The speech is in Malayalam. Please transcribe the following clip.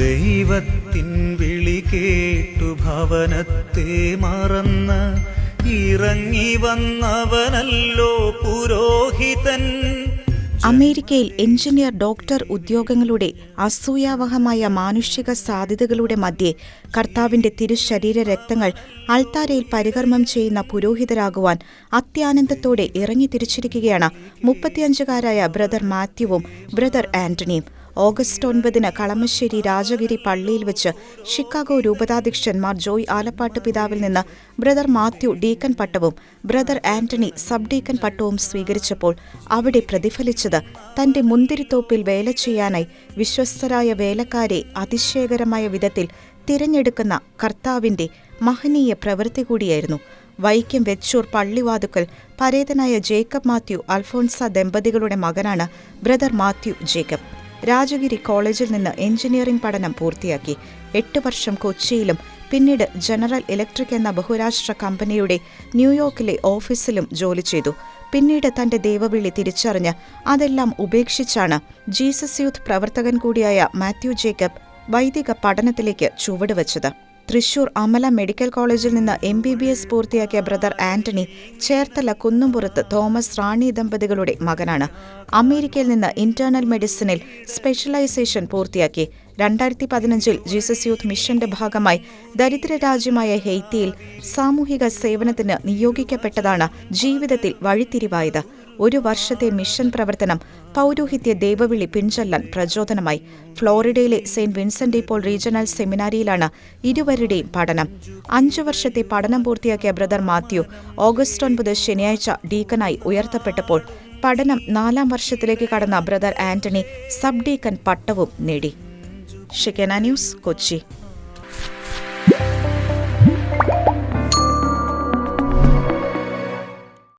ദൈവത്തിൻ വിളി കേട്ടു ഭവനത്തെ മറന്ന് ഇറങ്ങി വന്നവനല്ലോ പുരോഹിതൻ. അമേരിക്കയിൽ എഞ്ചിനീയർ ഡോക്ടർ ഉദ്യോഗങ്ങളുടെ അസൂയാവഹമായ മാനുഷിക സാധ്യതകളുടെ മധ്യേ കർത്താവിന്റെ തിരുശരീര രക്തങ്ങൾ അൾത്താരയിൽ പരികർമ്മം ചെയ്യുന്ന പുരോഹിതരാകുവാൻ അത്യാനന്ദത്തോടെ ഇറങ്ങി തിരിച്ചിരിക്കുകയാണ് മുപ്പത്തിയഞ്ചുകാരായ ബ്രദർ മാത്യുവും ബ്രദർ ആന്റണിയും. ഓഗസ്റ്റ് ഒൻപതിന് കളമശ്ശേരി രാജഗിരി പള്ളിയിൽ വെച്ച് ഷിക്കാഗോ രൂപതാധ്യക്ഷന്മാർ ജോയ് ആലപ്പാട്ട് പിതാവിൽ നിന്ന് ബ്രദർ മാത്യു ഡീക്കൻ പട്ടവും ബ്രദർ ആന്റണി സബ് ഡീക്കൻ പട്ടവും സ്വീകരിച്ചപ്പോൾ അവിടെ പ്രതിഫലിച്ചത് തന്റെ മുന്തിരിത്തോപ്പിൽ വേല ചെയ്യാനായി വിശ്വസ്തരായ വേലക്കാരെ അതിശയകരമായ വിധത്തിൽ തിരഞ്ഞെടുക്കുന്ന കർത്താവിന്റെ മഹനീയ പ്രവൃത്തി കൂടിയായിരുന്നു. വൈക്കം വെച്ചൂർ പള്ളിവാതുക്കൽ പരേതനായ ജേക്കബ് മാത്യു അൽഫോൺസ ദമ്പതികളുടെ മകനാണ് ബ്രദർ മാത്യു ജേക്കബ്. രാജഗിരി കോളേജിൽ നിന്ന് എഞ്ചിനീയറിംഗ് പഠനം പൂർത്തിയാക്കി. എട്ട് വർഷം കൊച്ചിയിലും പിന്നീട് ജനറൽ ഇലക്ട്രിക് എന്ന ബഹുരാഷ്ട്ര കമ്പനിയുടെ ന്യൂയോർക്കിലെ ഓഫീസിലും ജോലി ചെയ്തു. പിന്നീട് തന്റെ ദൈവവിളി തിരിച്ചറിഞ്ഞ് അതെല്ലാം ഉപേക്ഷിച്ചാണ് ജീസസ് യൂത്ത് പ്രവർത്തകൻ കൂടിയായ മാത്യു ജേക്കബ് വൈദിക പഠനത്തിലേക്ക് ചുവടുവച്ചത്. തൃശൂർ അമല മെഡിക്കൽ കോളേജിൽ നിന്ന് എം ബി ബി എസ് പൂർത്തിയാക്കിയ ബ്രദർ ആന്റണി ചേർത്തല കുന്നുംപുറത്ത് തോമസ് റാണി ദമ്പതികളുടെ മകനാണ്. അമേരിക്കയിൽ നിന്ന് ഇന്റേണൽ മെഡിസിനിൽ സ്പെഷ്യലൈസേഷൻ പൂർത്തിയാക്കി. രണ്ടായിരത്തി പതിനഞ്ചിൽ ജീസസ് യൂത്ത് മിഷന്റെ ഭാഗമായി ദരിദ്ര രാജ്യമായ ഹെയ്ത്തിയിൽ സാമൂഹിക സേവനത്തിന് നിയോഗിക്കപ്പെട്ടതാണ് ജീവിതത്തിൽ വഴിത്തിരിവായത്. ഒരു വർഷത്തെ മിഷൻ പ്രവർത്തനം പൗരോഹിത്യ ദൈവവിളി പിൻചൊല്ലാൻ പ്രചോദനമായി. ഫ്ലോറിഡയിലെ സെയിന്റ് വിൻസെന്റ് ഇപ്പോൾ റീജിയണൽ സെമിനാരിയിലാണ് ഇരുവരുടെയും പഠനം. അഞ്ചു വർഷത്തെ പഠനം പൂർത്തിയാക്കിയ ബ്രദർ മാത്യു ഓഗസ്റ്റ് ഒൻപത് ശനിയാഴ്ച ഡീക്കനായി ഉയർത്തപ്പെട്ടപ്പോൾ പഠനം നാലാം വർഷത്തിലേക്ക് കടന്ന ബ്രദർ ആന്റണി സബ് ഡീക്കൻ പട്ടവും നേടി. ഷിക്കന ന്യൂസ് കൊച്ചി.